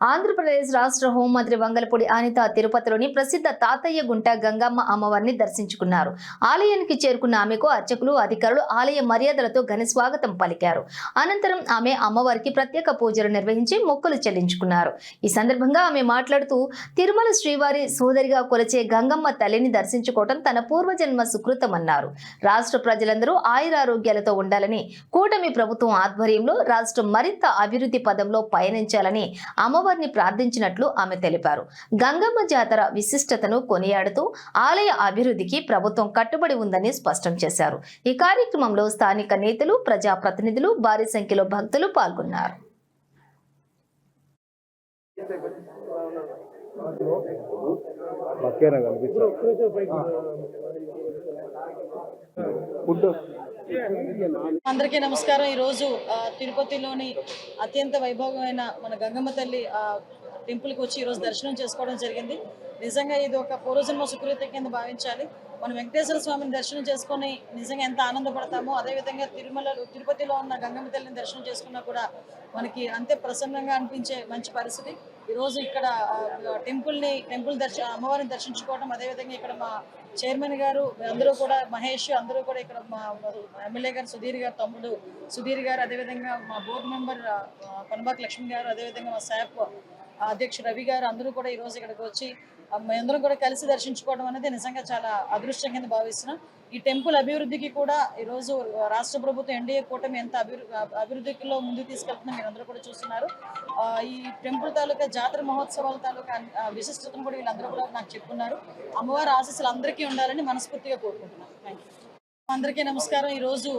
ఆంధ్రప్రదేశ్ రాష్ట్ర హోంమంత్రి వంగలపూడి అనిత తిరుపతిలోని ప్రసిద్ధ తాతయ్య గుంట గంగమ్మ అమ్మవారిని దర్శించుకున్నారు. ఆలయానికి చేరుకున్న ఆమెకు అర్చకులు అధికారులు ఆలయ మర్యాదలతో ఘన స్వాగతం పలికారు. అనంతరం ఆమె అమ్మవారికి ప్రత్యేక పూజలు నిర్వహించి మొక్కులు చెల్లించుకున్నారు. ఈ సందర్భంగా ఆమె మాట్లాడుతూ తిరుమల శ్రీవారి సోదరిగా కొలిచే గంగమ్మ తల్లిని దర్శించుకోవటం తన పూర్వజన్మ సుకృతమన్నారు. రాష్ట్ర ప్రజలందరూ ఆయురారోగ్యాలతో ఉండాలని కూటమి ప్రభుత్వం ఆధ్వర్యంలో రాష్ట్రం మరింత అభివృద్ధి పదంలో పయనించాలని అమ్మవారి అమ్మవారిని ప్రార్థించినట్లు ఆమె తెలిపారు. గంగమ్మ జాతర విశిష్టతను కొనియాడుతూ ఆలయ అభివృద్ధికి ప్రభుత్వం కట్టుబడి ఉందని స్పష్టం చేశారు. ఈ కార్యక్రమంలో స్థానిక నేతలు ప్రజాప్రతినిధులు భారీ సంఖ్యలో భక్తులు పాల్గొన్నారు. ఫుడ్ అందరికీ నమస్కారం. ఈరోజు రోజు తిరుపతిలోని అత్యంత వైభవమైన మన గంగమ్మ తల్లి టెంపుల్ టెంపుల్కి వచ్చి ఈరోజు దర్శనం చేసుకోవడం జరిగింది. నిజంగా ఇది ఒక పూర్వజన్మ సుకృతి కింద భావించాలి. మనం వెంకటేశ్వర స్వామిని దర్శనం చేసుకొని నిజంగా ఎంత ఆనందపడతామో అదేవిధంగా తిరుమలలో తిరుపతిలో ఉన్న గంగమ్మ తల్లిని దర్శనం చేసుకున్నా కూడా మనకి అంతే ప్రసన్నంగా అనిపించే మంచి పరిస్థితి. ఈరోజు ఇక్కడ టెంపుల్ని టెంపుల్ దర్శ అమ్మవారిని దర్శించుకోవడం అదేవిధంగా ఇక్కడ మా చైర్మన్ గారు అందరూ కూడా మహేష్ అందరూ కూడా ఇక్కడ మా ఎమ్మెల్యే గారు సుధీర్ గారు తమ్ముడు సుధీర్ గారు అదేవిధంగా మా బోర్డు మెంబర్ పనబాక్ లక్ష్మి గారు అదేవిధంగా మా శాప్ అధ్యక్షుడు రవి గారు అందరూ కూడా ఈ రోజు ఇక్కడికి వచ్చి ఆ, మేమందరం కూడా కలిసి దర్శించుకోవడం అనేది నిజంగా చాలా అదృష్టం కింద భావిస్తున్నాం. ఈ టెంపుల్ అభివృద్ధికి కూడా ఈ రోజు రాష్ట్ర ప్రభుత్వం ఎన్డీఏ కూటమి ఎంత అభివృద్ధిలో ముందుకు తీసుకెళ్తుందో మీరు అందరూ కూడా చూస్తున్నారు. ఈ టెంపుల్ తాలూకా జాతర మహోత్సవాల తాలూకా విశిష్టతను కూడా వీళ్ళందరూ కూడా నాకు చెప్పున్నారు. అమ్మవారి ఆశీస్సులు అందరికీ ఉండాలని మనస్ఫూర్తిగా కోరుకుంటున్నాను. థ్యాంక్ యూ అందరికీ నమస్కారం. ఈ రోజు